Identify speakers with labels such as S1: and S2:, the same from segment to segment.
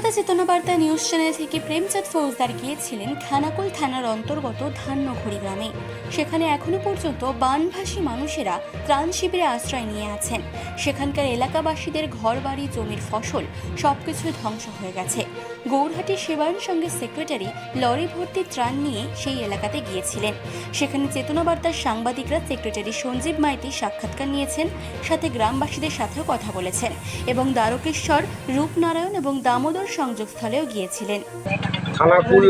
S1: Kolkata চেতনাবার্তা news channel থেকে প্রেমচাঁদ ফৌজদার গিয়েছিলেন খানাকুল থানার অন্তর্গত ধান্যঘড়ি গ্রামে। সেখানে এখনও পর্যন্ত বানভাসী মানুষেরা ত্রাণ শিবিরে আশ্রয় নিয়ে আছেন। সেখানকার এলাকাবাসীদের ঘরবাড়ি, জমির ফসল সবকিছু ধ্বংস হয়ে গেছে। গৌরহাটি সেবায়ন সঙ্গের সেক্রেটারি লরি ভর্তি ত্রাণ নিয়ে সেই এলাকাতে গিয়েছিলেন। সেখানে চেতনাবার্তার সাংবাদিকরা সেক্রেটারি সঞ্জীব মাইতি সাক্ষাৎকার নিয়েছেন সাথে গ্রামবাসীদের সাথেও কথা বলেছেন এবং দ্বারকেশ্বর রূপনারায়ণ এবং দামোদর সংযোগস্থলেও গিয়েছিলেন।
S2: খানাকুল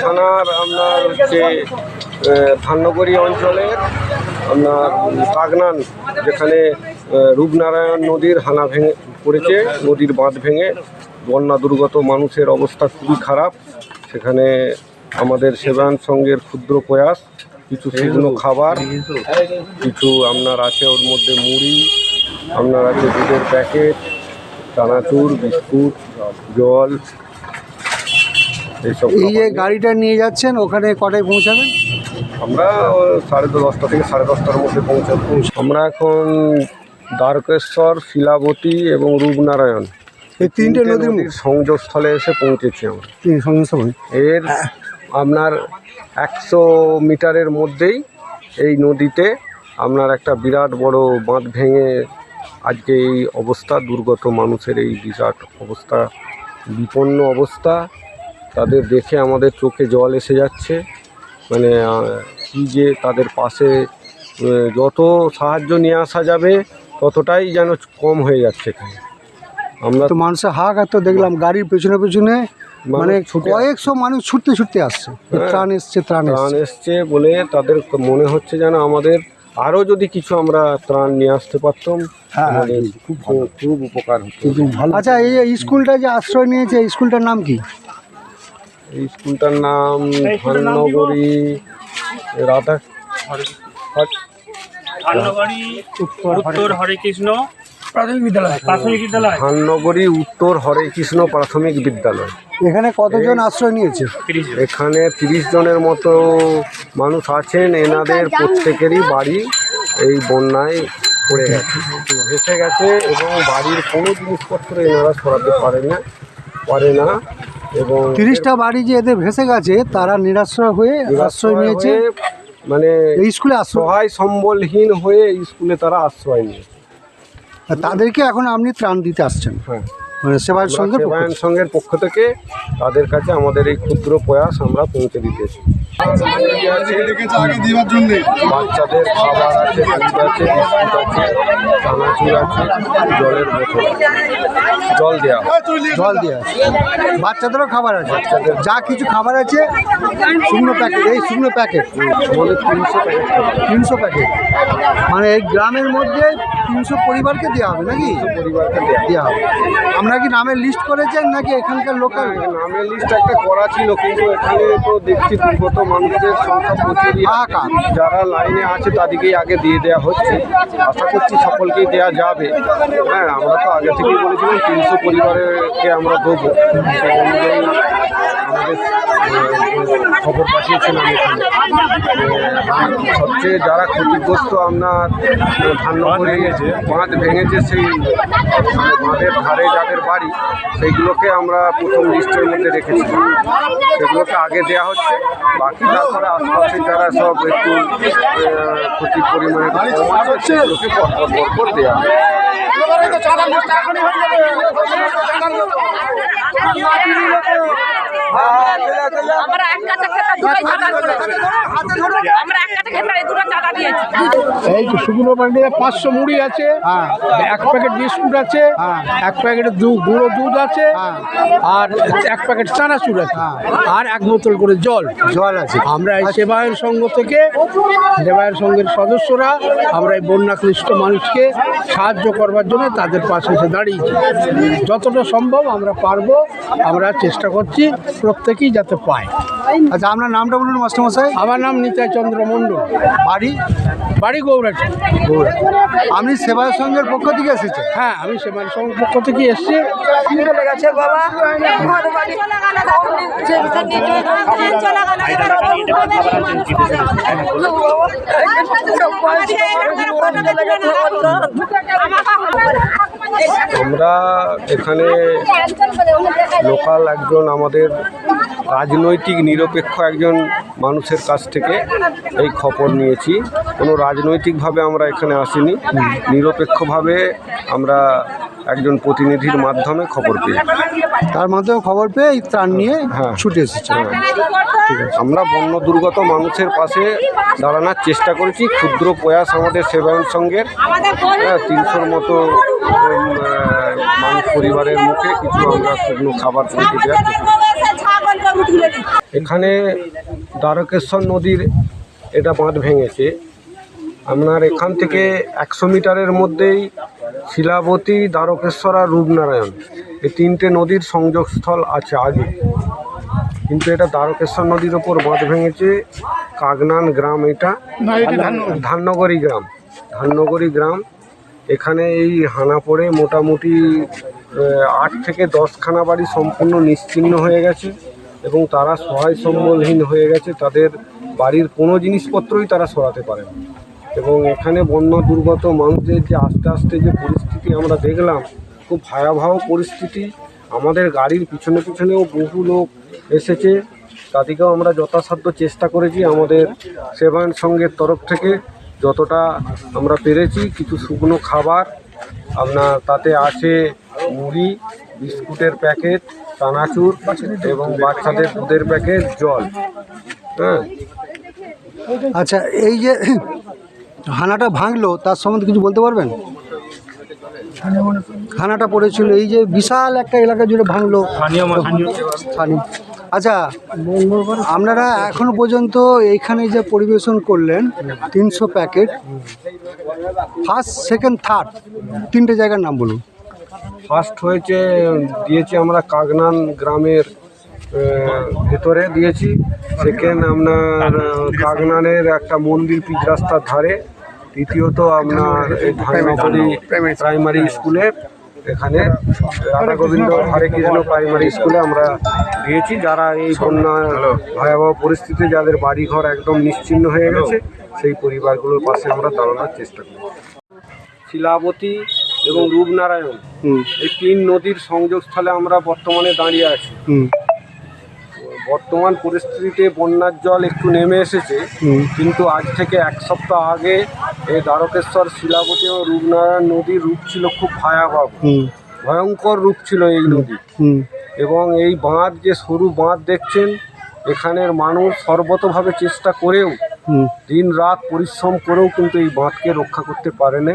S2: থানার আপনার হচ্ছে আহ, ধান্যগড়ি অঞ্চলের আপনার বাগনান যেখানে রূপনারায়ণ নদীর হানা ভেঙে পড়েছে নদীর বাঁধ ভেঙে বন্যা দুর্গত মানুষের অবস্থা খুবই খারাপ। সেখানে আমাদের সেবায়ন সঙ্গের ক্ষুদ্র প্রয়াস কিছু শুকনো খাবার কিছু আপনার আছে ওর মধ্যে মুড়ি আপনার আছে দুধের প্যাকেট চানাচুর বিস্কুট জল এইসব
S3: এই যে গাড়িটা নিয়ে যাচ্ছেন ওখানে কটায় পৌঁছাবেন?
S2: আমরা সাড়ে দশটা থেকে সাড়ে দশটার মধ্যে পৌঁছাবো। আমরা এখন দ্বারকেশ্বর শিলাবতী এবং রূপনারায়ণ।
S3: এই তিনটে নদীর
S2: সংযোগস্থলে এসে পৌঁছেছি আমরা এর আপনার একশো মিটারের মধ্যেই এই নদীতে আপনার একটা বিরাট বড় বাঁধ ভেঙে আজকে এই অবস্থা দুর্গত মানুষের এই বিরাট অবস্থা বিপন্ন অবস্থা তাদের দেখে আমাদের চোখে জল এসে যাচ্ছে। মানে কি যে তাদের পাশে যত সাহায্য নিয়ে আসা যাবে ততটাই যেন কম হয়ে যাচ্ছে এখানে। আমরা
S3: তো মানুষের হাহাকার তো দেখলাম গাড়ির পেছনে পেছনে মানে
S2: ছুটে
S3: কয়েকশো মানুষ ছুটতে ছুটতে আসছে।
S2: হ্যাঁ।
S3: ত্রাণ এসছে ত্রাণ
S2: ত্রাণ
S3: এসছে।
S2: বলে তাদের মনে হচ্ছে যেন আমাদের আরও যদি কিছু আমরা ত্রাণ নিয়ে আসতে পারতাম
S3: হ্যাঁ, হ্যাঁ,
S2: আমাদের খুব খুব উপকার হতো।
S3: আচ্ছা এই স্কুলটা যে আশ্রয় নিয়েছে এই স্কুলটার নাম কি?
S2: এই স্কুলটার নাম ধাননগরী রাধা
S4: উত্তর হরে কৃষ্ণ প্রাথমিক বিদ্যালয়? প্রাথমিক বিদ্যালয়?
S2: ধাননগরী উত্তর হরে কৃষ্ণ প্রাথমিক বিদ্যালয়।
S3: এখানে কতজন আশ্রয় নিয়েছে?
S2: এখানে তিরিশ জনের মতো মানুষ আছেন। এনাদের প্রত্যেকেরই বাড়ি এই বন্যায় পড়ে গেছে। ভেসে গেছে এবং বাড়ির কোনো জিনিসপত্র এনারা সরাতে পারে না পারে না এবং
S3: তিরিশটা বাড়ি যে এদের ভেসে গেছে তারা নিরাশ্রয় হয়ে আশ্রয় নিয়েছে?
S2: মানে
S3: এই স্কুলে আশ্রয়?
S2: সহায় সম্বলহীন হয়ে স্কুলে তারা আশ্রয় নিয়েছে।
S3: তাদেরকে এখন আপনি ত্রাণ দিতে আসছেন।
S2: হ্যাঁ।
S3: মানে সেবার সঙ্গে
S2: সেবায়ন সংঘের পক্ষ থেকে তাদের কাছে আমাদের এই ক্ষুদ্র প্রয়াস আমরা পৌঁছে দিতেছি বাচ্চাদের খাবার আছে দুধ আছে বিস্কুট আছে চানাচুর আছে জলের বোতল জল দেওয়া
S3: জল দেওয়া বাচ্চাদেরও খাবার আছে। বাচ্চাদের যা কিছু খাবার আছে শুকনো প্যাকেট এই শুকনো প্যাকেট।
S2: আমাদের তিনশো প্যাকেট
S3: তিনশো প্যাকেট। মানে এই গ্রামের মধ্যে তিনশো পরিবারকে দেওয়া হবে নাকি?
S2: পরিবারকে দেওয়া
S3: হবে। আপনারা কি নামের লিস্ট করেছেন নাকি এখানকার লোকাল
S2: হ্যাঁ, নামের লিস্ট একটা করা ছিল কিন্তু এখানে তো দেখছি দুর্গত মানুষদের সংখ্যা প্রচুরই
S3: হাহাকার।
S2: যারা লাইনে আছে তাদেরকেই আগে দিয়ে দেওয়া হচ্ছে। আশা করছি সকলকেই দেওয়া যাবে। হ্যাঁ আমরা তো আগে থেকেই বলেছিলাম তিনশো পরিবারকে আমরা দেবো। সেই অনুযায়ী খবর পাঠিয়েছিলাম সবচেয়ে যারা ক্ষতিগ্রস্ত আপনার ধান্য করে বাঁধ ভেঙেছে সেই বাঁধের ধারে যাদের বাড়ি, সেইগুলোকে আমরা প্রথম লিস্টের মধ্যে রেখেছি। সেগুলোকে আগে দেওয়া হচ্ছে। বাকি তারপরে আশপাশে যারা সব একটু ক্ষতির পরিমাণে দেওয়া হবে।
S5: আমরা এক কাছে খেতে দুটোই চাঁদা করেছি। আমরা এক কাছে খেতে এই দুটো চাঁদা দিয়েছি।
S6: এই তো শুকনো প্যাকেটে পাঁচশো মুড়ি আছে
S3: হ্যাঁ।
S6: এক প্যাকেট বিস্কুট আছে
S3: হ্যাঁ।
S6: এক প্যাকেট গুঁড়ো দুধ আছে
S3: হ্যাঁ।
S6: আর এক প্যাকেট চানাচুর আছে। আর এক বোতল করে জল।
S3: জল আছে।
S6: আমরা এই সেবায়ন সংঘ থেকে সেবায়ন সংঘের সদস্যরা আমরা এই বন্যাক্লিষ্ট মানুষকে সাহায্য করবার জন্য তাদের পাশে এসে দাঁড়িয়েছি। যতটা সম্ভব আমরা পারব আমরা চেষ্টা করছি। প্রত্যেকেই যাতে পায়।
S3: আচ্ছা আপনার নামটা বলুন মাস্টারমশাই।
S6: আমার নাম নিতাই চন্দ্র মণ্ডল।
S3: বাড়ি?
S6: বাড়ি গৌরাটি।
S3: আপনি সেবা সংঘের পক্ষ থেকে এসেছেন
S6: হ্যাঁ আমি সেবা সঙ্গে পক্ষ থেকে এসছি
S5: বাবা
S2: আমরা এখানে লোকাল একজন আমাদের রাজনৈতিক নিরপেক্ষ একজন মানুষের কাছ থেকে এই খবর নিয়েছি। কোনো রাজনৈতিকভাবে আমরা এখানে আসিনি। নিরপেক্ষভাবে আমরা একজন প্রতিনিধির মাধ্যমে খবর পেয়ে
S3: তার মাধ্যমে খবর পেয়ে এই ত্রাণ নিয়ে
S2: হ্যাঁ।
S3: ছুটে এসেছে।
S2: আমরা বন্য দুর্গত মানুষের পাশে দাঁড়ানোর চেষ্টা করেছি। ক্ষুদ্র প্রয়াস আমাদের সেবায়ন সংঘের। হ্যাঁ তিনশোর মতো মানুষ পরিবারের মুখে কিছু আমরা শুকনো খাবার পৌঁছে দেওয়ার। এখানে দ্বারকেশ্বর নদীর এটা বাঁধ ভেঙেছে। আপনার এখান থেকে একশো মিটারের মধ্যেই শিলাবতী দ্বারকেশ্বর আর রূপনারায়ণ। এই তিনটে নদীর সংযোগস্থল আছে আগে। কিন্তু এটা দ্বারকেশ্বর নদীর ওপর বাঁধ ভেঙেছে। কাগনান গ্রাম এটা। ধাননগরী। গ্রাম। ধাননগরী গ্রাম। এখানে এই হানা পড়ে মোটামুটি আট থেকে দশখানা বাড়ি সম্পূর্ণ নিশ্চিহ্ন হয়ে গেছে। এবং তারা সহায় সম্বলহীন হয়ে গেছে, তাদের বাড়ির কোনো জিনিসপত্রই তারা সরাতে পারে না। এবং এখানে বন্যা দুর্গত মানুষদের যে আস্তে আস্তে যে পরিস্থিতি আমরা দেখলাম, খুব ভয়াবহ পরিস্থিতি। আমাদের গাড়ির পিছনে পিছনেও বহু লোক এসেছে, তাদেরকেও আমরা যথাসাধ্য চেষ্টা করেছি আমাদের সেবায়ন সংঘের তরফ থেকে। যতটা আমরা পেরেছি, কিছু শুকনো খাবার, আপনার তাতে আছে মুড়ি বিস্কুটের প্যাকেট চানাচুর এবং বাচ্চাদের দুধের প্যাকেট জল। হ্যাঁ।
S3: আচ্ছা এই যে হানাটা ভাঙলো তার সম্বন্ধে কিছু বলতে পারবেন? হানাটা পড়েছিল এই যে বিশাল একটা এলাকা জুড়ে ভাঙলো।
S4: স্থানীয়
S3: আচ্ছা আপনারা এখনও পর্যন্ত এইখানে যে পরিবেশন করলেন তিনশো প্যাকেট ফার্স্ট সেকেন্ড থার্ড তিনটে জায়গার নাম বলুন।
S2: ফার্স্ট হয়েছে দিয়েছি আমরা কাগনান গ্রামের ভেতরে দিয়েছি। সেকেন্ড আপনার কাগনানের একটা মন্দির পিচ রাস্তার ধারে। তৃতীয়ত আপনার প্রাইমারি স্কুলে এখানে রাধা গোবিন্দ হরে কৃষ্ণ প্রাইমারি স্কুলে আমরা দিয়েছি। যারা এই বন্যা ভয়াবহ পরিস্থিতি যাদের বাড়িঘর একদম নিশ্চিহ্ন হয়ে গেছে সেই পরিবারগুলোর পাশে আমরা দাঁড়ানোর চেষ্টা করি শিলাবতী এবং রূপনারায়ণ।
S3: হুম।
S2: এই তিন নদীর সংযোগস্থলে আমরা বর্তমানে দাঁড়িয়ে আছি।
S3: হুম।
S2: বর্তমান পরিস্থিতিতে বন্যার জল একটু নেমে এসেছে কিন্তু আজ থেকে এক সপ্তাহ আগে এই দ্বারকেশ্বর শিলাবতী ও রূপনারায়ণ নদীর রূপ ছিল খুব ভয়াবহ। ভয়ঙ্কর রূপ ছিল এই নদী। এবং এই বাঁধ যে সরু বাঁধ দেখছেন এখানের মানুষ সর্বতভাবে চেষ্টা করেও দিন রাত পরিশ্রম করেও কিন্তু এই বাঁধকে রক্ষা করতে পারেনি।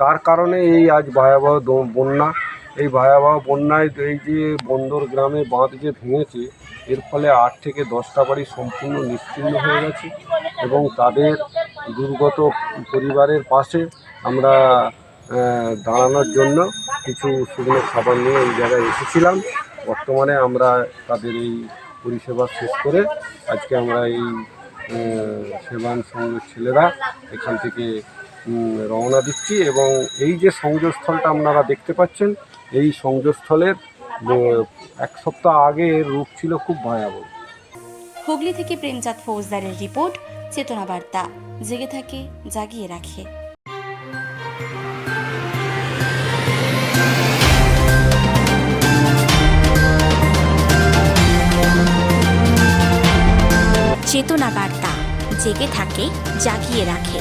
S2: তার কারণে এই আজ ভয়াবহ বন্যা? এই ভয়াবহ বন্যায় এই যে বন্দর গ্রামে বাঁধ যে ভেঙেছে, এর ফলে আট থেকে দশটা বাড়ি সম্পূর্ণ নিশ্চিহ্ন হয়ে গেছে এবং তাদের দুর্গত পরিবারের পাশে আমরা দাঁড়ানোর জন্য কিছু শুকনো খাবার নিয়ে এই জায়গায় এসেছিলাম। বর্তমানে আমরা তাদের এই পরিষেবা শেষ করে আজকে আমরা এই সেবান সংঘের ছেলেরা এখান থেকে রওনা দিচ্ছি এবং এই যে সংযোগস্থলটা আপনারা দেখতে পাচ্ছেন, এই সংযোগস্থলের এক সপ্তাহ আগে রূপ ছিল খুব ভয়াবহ।
S1: হুগলি থেকে প্রেমচাঁদ ফৌজদারের রিপোর্ট, চেতনা বার্তা। জেগে থাকে, জাগিয়ে রাখে। চেতনা বার্তা। জেগে থাকে, জাগিয়ে রাখে।